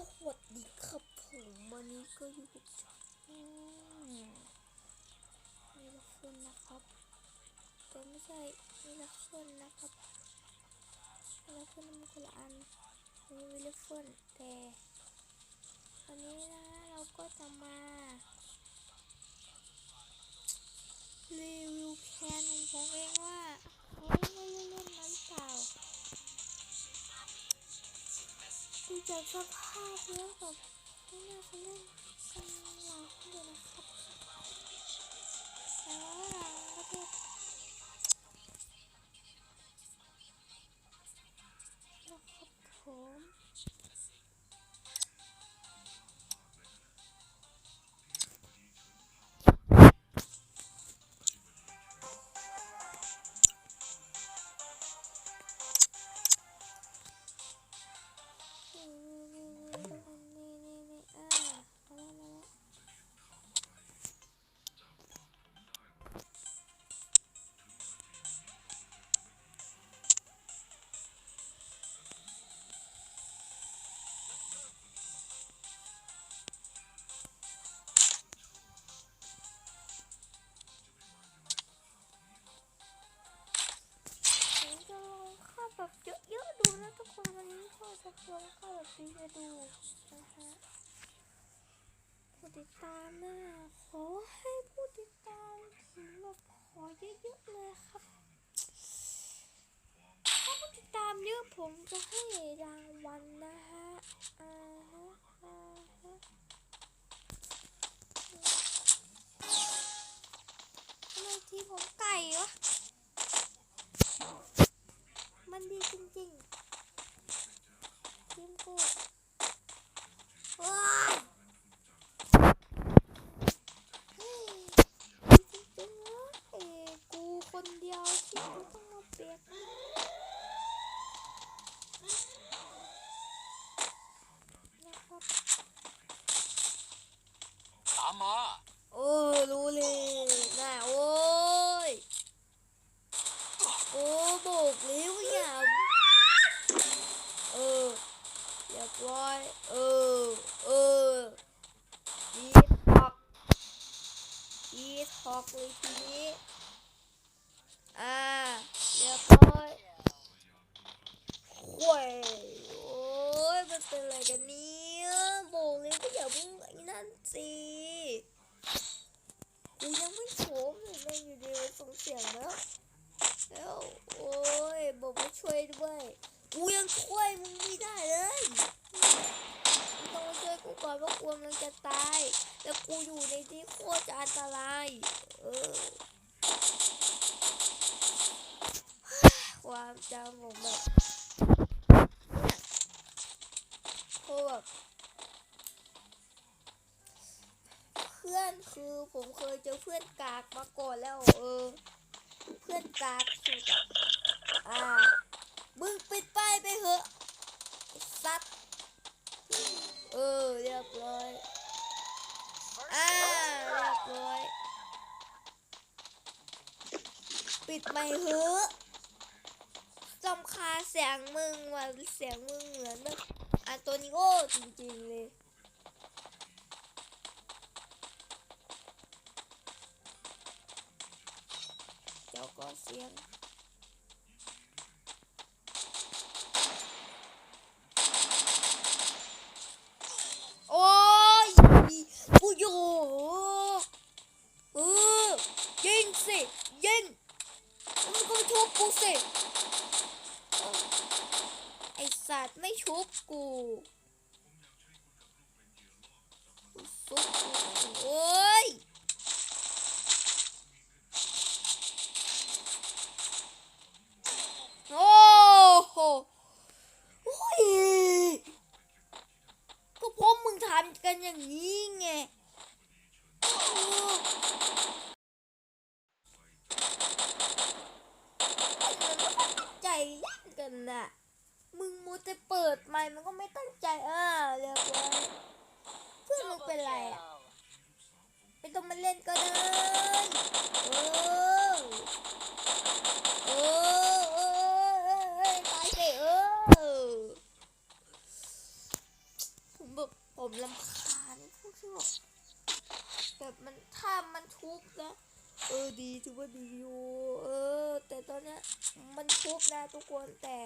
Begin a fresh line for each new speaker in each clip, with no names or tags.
วัสดีครับผมวันนี้ก็อยู่กับช่องมิลเคิลนะครับแต่ไม่ใช่มิลเคิลนะครับมิลเคิลมันคนละอันอันนี้มิลเคิลแต่วันนี้นะเราก็จะมารีวิวแคนของผมเองว่า ดูจากสภาพแล้วแบ ทุกคนวันนี้ก็จะลองเข้าแบบดีจะดูนะฮะผู้ติดตามนะขอให้ผู้ติดตามถึงแบบขอเยอะๆเลยครับถ้าผู้ติดตามเยอะผมจะให้รางวัลนะฮะอ่าฮะอ่าฮะทำไมทีผมไก่วะมันดีจริงๆ ทีมกูว้ายเฮ้ยดีจริงๆวะเอ้กูคนเดียวที่กูต้องมาเปียกนะครับ
ตามมา
โอ้รู้เลยนะโอ้ย โอ้บกแล้วอย่าเออ เรียบร้อยเออเอออีทอกอีทอกเลยทีนี้อ่าเรียบร้อยห่วยโอ้ยมันเป็นอะไรกันเนี่ยบกเลยก็อย่าเพิ่งไอ้นั่นสิกูยังไม่โฉมเลยแม่งอยู่ดีมันส่งเสียงแล้วแล้วโอ้ยบอกมาช่วยด้วย กูยังช่วยมึงไม่ได้เลยมึงต้องมาช่วยกูก่อนเพราะกูกำลังจะตาย แล้วกูอยู่ในที่โคตรจะอันตราย เออ ความจำผมแบบเนี่ยโคแบบเพื่อนคือผมเคยเจอเพื่อนกากมาก่อนแล้ว เออ เพื่อนกากสุดออ่า มึงปิดป้ายไปเหอะไอ้สัตว์เออเรียบร้อยอ่าเรียบร้อยปิดไม่เหอะจำคาเสียงมึงว่ะเสียงมึงเหมือนแบบอันโตนิโอจริงๆเลยเจ้าก็เสียง โอ้ยกูอยู่เออยิงสิ ยิงมึงก็มาชุบกูสิไอสัตว์ไม่ชุบกูกูซุบกูโอ้ยโอ้โหโอ้ยก็เพราะมึงทำกันอย่างนี้ไงโอ้มันไม่ตั้งใจเล่นกันน่ะ มึงมูแต่เปิดไมค์มันก็ไม่ตั้งใจเออเรียบร้อยเพื่อนมึงเป็นไรอะไม่ต้องมาเล่นก็ได้เออ เออเออเออเออตายสิเออผมแบ แบบผมลำคาญพวกที่แบบแบบมันถ้ามันทุบนะ เออ ดีถือว่าดีอยู่เออ แต่ตอนนี้มันทุบนะทุกคนแต่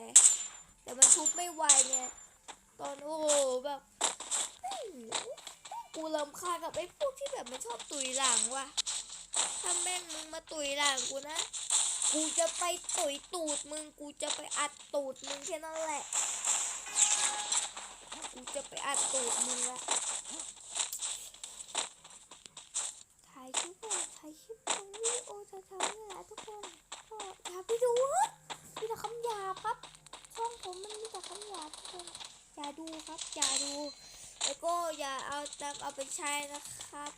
แต่มันทุบไม่ไหวไงตอนโอ้โหแบบกูลำคากับไอ้พวกที่แบบมันชอบตุยหลังว่ะถ้าแม่งมึงมาตุยหลังกูนะกูจะไปตุยตูดมึงกูจะไปอัดตูดมึงแค่นั้นแหละกูจะไปอัดตูดมึงละถ่ายคลิปก่อนถ่ายคลิปตรงวิดีโอ เช้าๆนี่แหละทุกคนก็อย่าไปดูนะมีแต่คำหยาบครับ ช่องผมมันมีแต่คำหยาบทุกคนอย่าดูครับ อย่าดู แล้วก็อย่าเอาจำเอาไปใช้นะครับ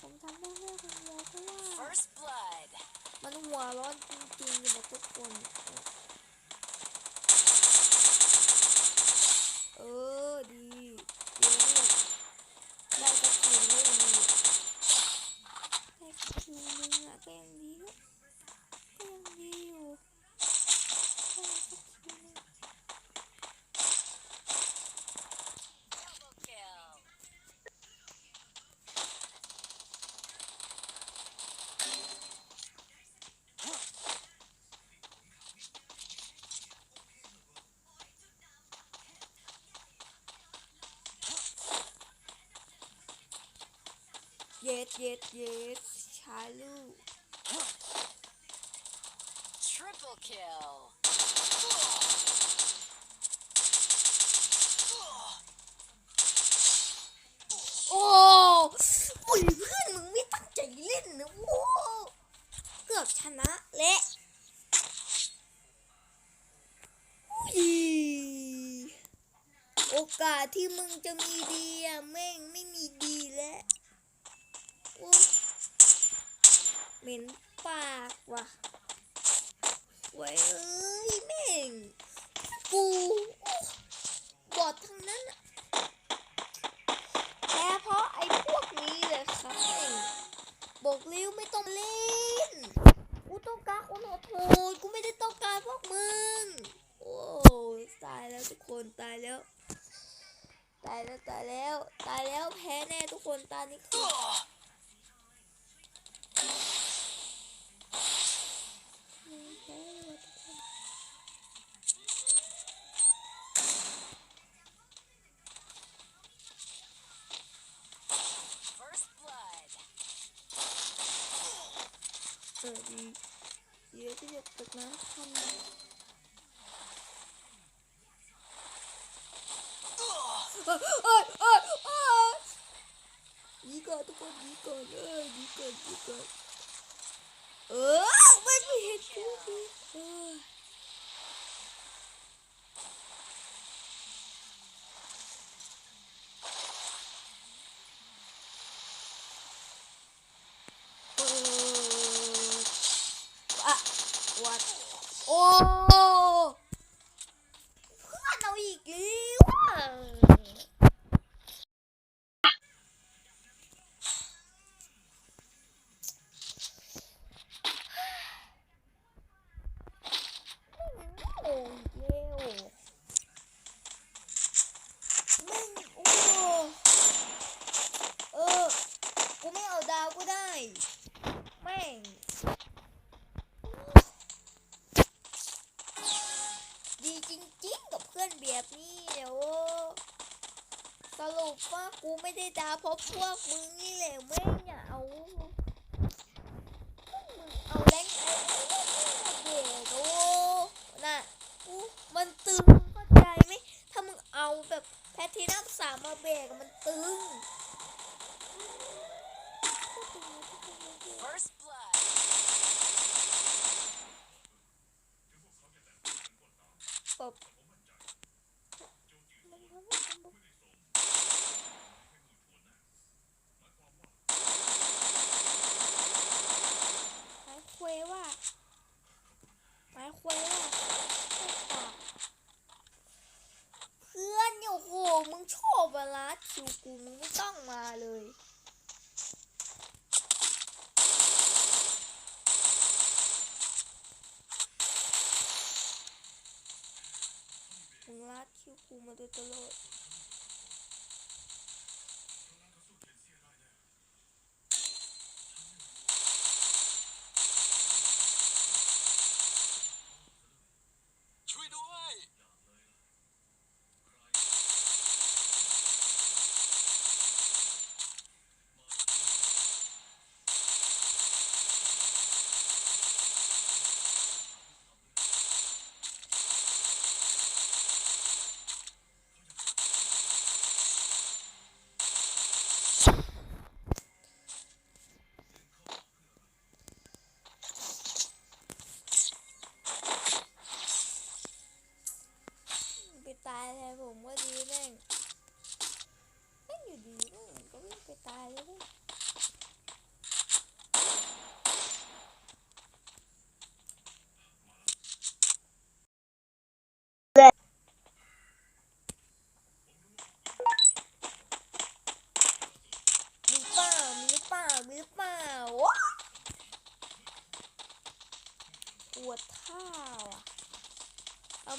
ผมทำได้แค่คนเดียวเพราะว่า
First blood.
มันหัวร้อนจริงๆนะทุกคน นึงอะก็ยั
Triple kill.
โอ้อุ้ยเพื่อนมึงไม่ตั้งใจเล่นนะโอ้เกือบชนะเละอุ้ยโอกาสที่มึงจะมีดีอะแม่งไม่มีดีแล้วโอ้ เหม็นปากว่ะไว้ยเอ้ยแม่งกูบอดทั้งนั้นแค่เพราะไอ้พวกนี้เลยครับแม่งบอกเลี้วไม่ต้องเล่นกูต้องการคนอดทนกูไม่ได้ต้องการพวกมึง โอ้ยตายแล้วทุกคนตายแล้วตายแล้วตายแล้วตายแล้วแพ้แน่ทุกคนตานี้คือแพ้แล้วทุกคน
First blood.
เออดีเดี๋ยวที่จะตกน้ำทำนะเจริงๆ กับเพื่อนแบบนี้เดี๋ยวสรุปว่ากูไม่ได้ดาเพราะพวกมึงนี่แหละแม่งอย่าเอาพวกมึงเอาแรงไอ้เด็กโอ้น่ะอู้มันตึงเข้าใจไหมถ้ามึงเอาแบบแพทินัมสามมาเบรกมันตึง
First blood.
แบบมันทำให้ผมายวว่าหมายเควว่าเพื่อนเนี่ยโอ้โหมึงชอบเวลาคิวกูมึงไม่ต้องมาเลย มึงลาดคิ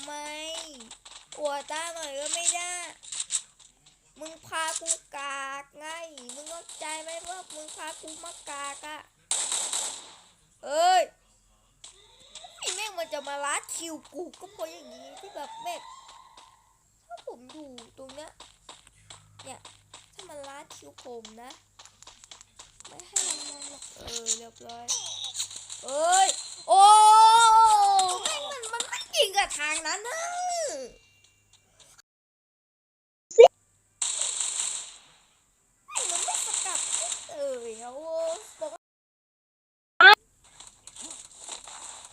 ไมอวดตาหน่อยก็ไม่ได้ มึงพากูกากไง มึงเข้าใจไหมว่ามึงพากูมากากอะเอ้ยไอแม่งมันจะมาลัดคิวกูก็เพราะอย่างนี้ที่แบบแม่งถ้าผมอยู่ตรงเนี้ย เนี่ยถ้ามันลัดคิวผมนะ ไม่ให้รางวัลหรอกเออเรียบร้อย เอ้ย โอ้ มันไม่ยิงกับทางนั้นนะแม่งมันไม่สกัดเอ้ยเอาโอ้บอกว่า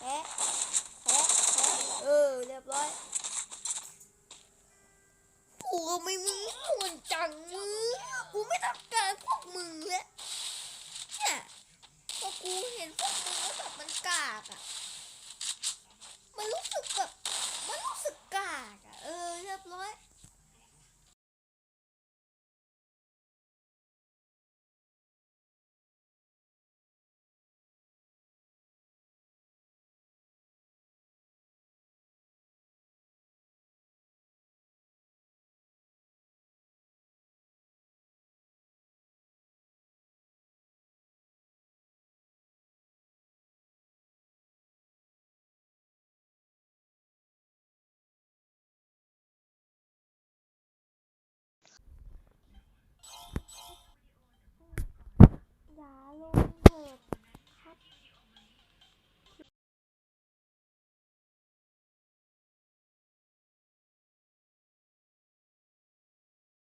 แพ้แพ้แพ้เออเรียบร้อยกูก็ไม่มีส่วนจังมือกูไม่ต้องการพวกมึงแล้วเนี่ยพอกูเห็นพวกมึงแล้วแบบมันกากอะ มันรู้สึกแบบ มันรู้สึกกากอะ เออเรียบร้อย อย่าลงเถิด